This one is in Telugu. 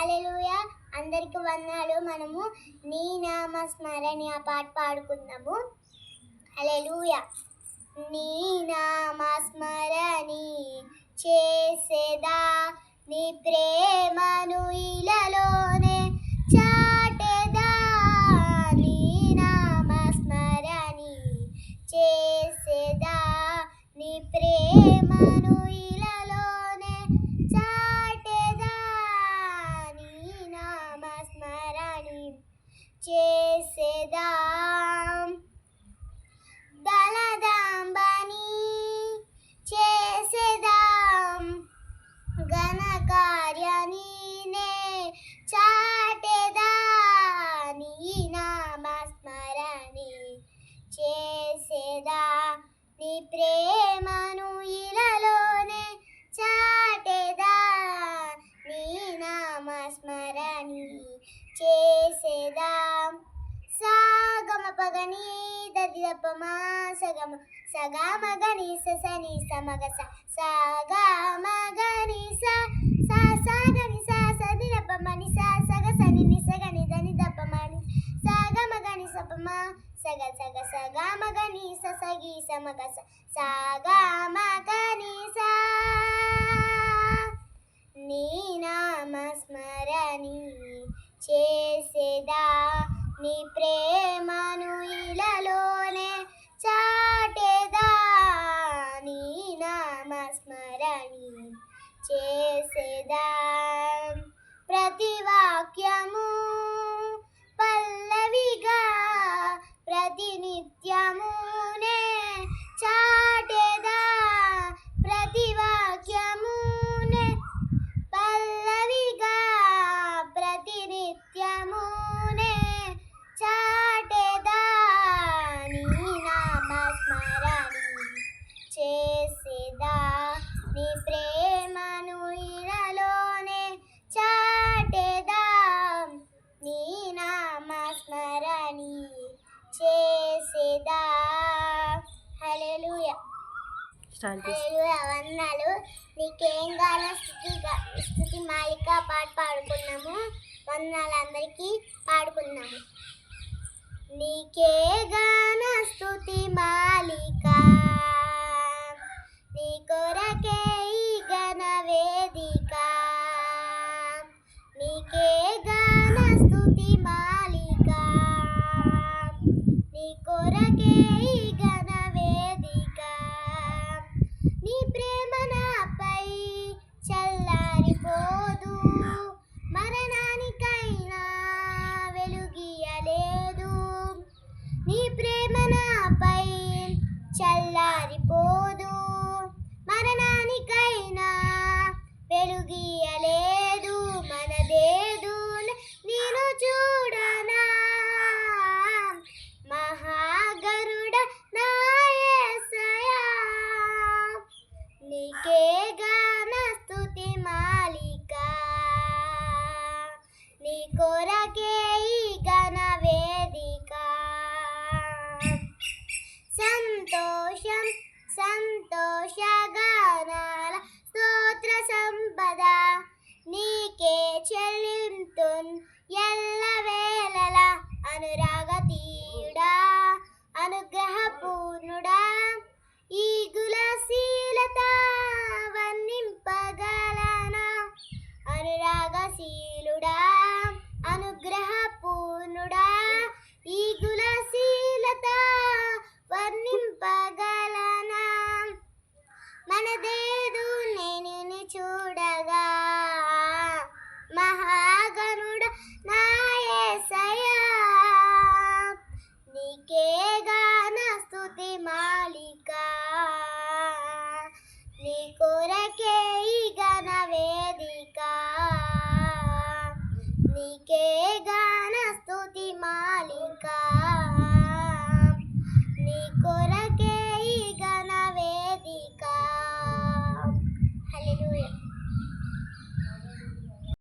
అలెలుయ అందరికి వందనాలు. మనము నీ నామ స్మరణి ఆ పాట పాడుకుందాము. అలెలుయ నీ నామ స్మరణి చేసేదా? నీ ప్రేమ ప్రేమను ఇలలోనే చాటేదా. నీ నామస్మరణి చేసేదా. సాగమ పగని దదిదపమా సగమ సగమ గని సని సమగ స సగమ గని స స సగని స సది దపమని స సగ సని దని దపమని సగమ గని సపమ సగ సగ సగ మగ స సగి సమగ స సగమ గని స నీ నామ స్మరణి చేసేదా నీ ప్రేమను నీ నామ స్మరణి చేసేదా? నీ ప్రేమను ఇలలోనే చాటెదా? నీ నామ స్మరణి చేసేదా? హల్లెలూయా. వందనాలు. నీకేం కావాలో స్థుతి స్థుతి మాలిక పాట పాడుకున్నాము. వందనాలు అందరికీ పాడుకున్నాము. నీకే గాన స్థుతి మాలిక. నీకే గాన స్తుతి మాలిక. నీ కొరకే ఈ గణ వేదిక. సంతోషం సంతోషగానాల స్తోత్ర సంపద నీకే చెల్లింతున్ ఎల్ల వేళల ఈ గులశీలత అనురాగశీలుడా corazón.